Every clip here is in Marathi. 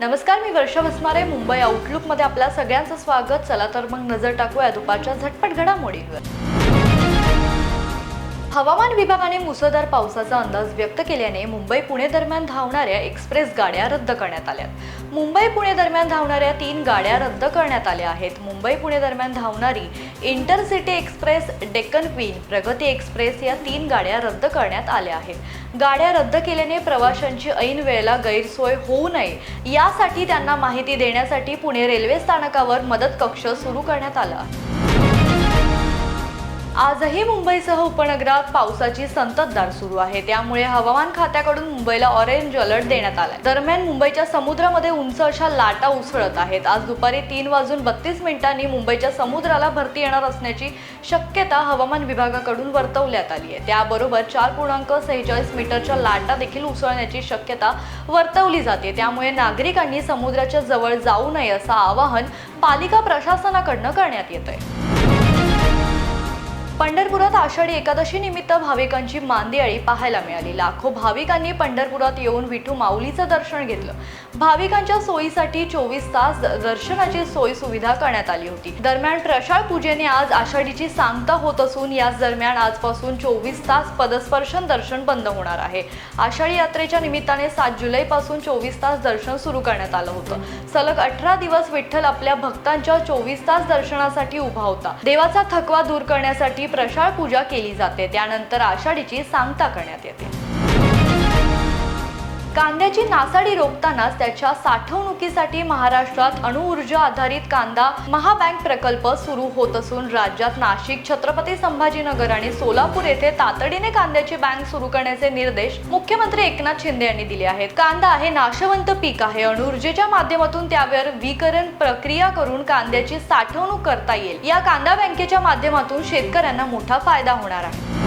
नमस्कार मी वर्षा वसमारे मुंबई आउटलुकमध्ये आपल्या सगळ्यांचं स्वागत. चला तर मग नजर टाकूया दुपारच्या झटपट घडामोडींवर. हवामान विभागाने मुसळधार पावसाचा अंदाज व्यक्त केल्याने मुंबई पुणे दरम्यान धावणाऱ्या एक्सप्रेस गाड्या रद्द करण्यात आल्या. मुंबई पुणे दरम्यान धावणाऱ्या तीन गाड्या रद्द करण्यात आल्या आहेत. मुंबई पुणे दरम्यान धावणारी intercity express Deccan queen Pragati express या तीन गाड्या रद्द करण्यात आल्या आहेत. गाड्या रद्द केल्याने प्रवाशांची ऐन वेळेला गैरसोय होऊ नये यासाठी त्यांना माहिती देण्यासाठी पुणे रेल्वे स्थानकावर मदत कक्ष सुरू करण्यात आला. आहे आजही मुंबईसह उपनगरात पावसाची संततधार सुरू आहे. त्यामुळे हवामान खात्याकडून मुंबईला ऑरेंज अलर्ट देण्यात आलाय. दरम्यान मुंबईच्या समुद्रामध्ये उंच अशा लाटा उसळत आहेत. आज दुपारी तीन वाजून बत्तीस मिनिटांनी मुंबईच्या समुद्राला भरती येणार असण्याची शक्यता हवामान विभागाकडून वर्तवण्यात आली आहे. त्याबरोबर चार पूर्णांक सेहेचाळीस मीटरच्या लाटा देखील उसळण्याची शक्यता वर्तवली जाते. त्यामुळे नागरिकांनी समुद्राच्या जवळ जाऊ नये असं आवाहन पालिका प्रशासनाकडनं करण्यात येत आहे पंढरपुरात आषाढी एकादशी निमित्त भाविकांची मांदियाळी पाहायला मिळाली. लाखो भाविकांनी पंढरपुरात येऊन विठू माऊलीचं दर्शन घेतलं. भाविकांच्या सोयीसाठी चोवीस तास दर्शनाची सोयी सुविधा करण्यात आली होती. दरम्यान प्रशाळ पूजेने आज आषाढीची सांगता होत असून याच दरम्यान आजपासून चोवीस तास पदस्पर्शन दर्शन बंद होणार आहे. आषाढी यात्रेच्या निमित्ताने सात जुलैपासून चोवीस तास दर्शन सुरू करण्यात आलं होतं. सलग अठरा दिवस विठ्ठल आपल्या भक्तांच्या चोवीस तास दर्शनासाठी उभा होता. देवाचा थकवा दूर करण्यासाठी प्रशाळ पूजा केली जाते. त्यानंतर आषाढीची सांगता करण्यात येते. कांद्याची नासाडी रोखतानाच त्याच्या साठवणुकीसाठी महाराष्ट्रात अणुऊर्जा आधारित कांदा महाबँक प्रकल्प सुरू होत असून राज्यात नाशिक छत्रपती संभाजीनगर आणि सोलापूर येथे तातडीने कांद्याची बँक सुरू करण्याचे निर्देश मुख्यमंत्री एकनाथ शिंदे यांनी दिले आहेत. कांदा हे नाशवंत पीक आहे. अणुऊर्जेच्या माध्यमातून त्यावर विकरण प्रक्रिया करून कांद्याची साठवणूक करता येईल. या कांदा बँकेच्या माध्यमातून शेतकऱ्यांना मोठा फायदा होणार आहे.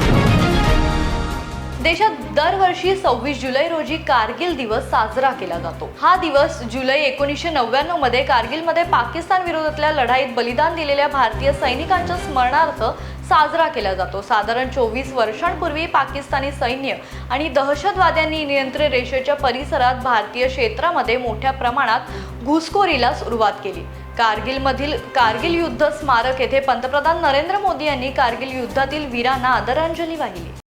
देशात दरवर्षी सव्वीस जुलै रोजी कारगिल दिवस साजरा केला जातो. हा दिवस जुलै एकोणीसशे नव्याण्णवमध्ये कारगिलमध्ये पाकिस्तान विरोधातल्या लढाईत बलिदान दिलेल्या भारतीय सैनिकांच्या स्मरणार्थ साजरा केला जातो. साधारण चोवीस वर्षांपूर्वी पाकिस्तानी सैन्य आणि दहशतवाद्यांनी नियंत्रण रेषेच्या परिसरात भारतीय क्षेत्रामध्ये मोठ्या प्रमाणात घुसखोरीला सुरुवात केली. कारगिलमधील कारगिल युद्ध स्मारक येथे पंतप्रधान नरेंद्र मोदी यांनी कारगिल युद्धातील वीरांना आदरांजली वाहिली.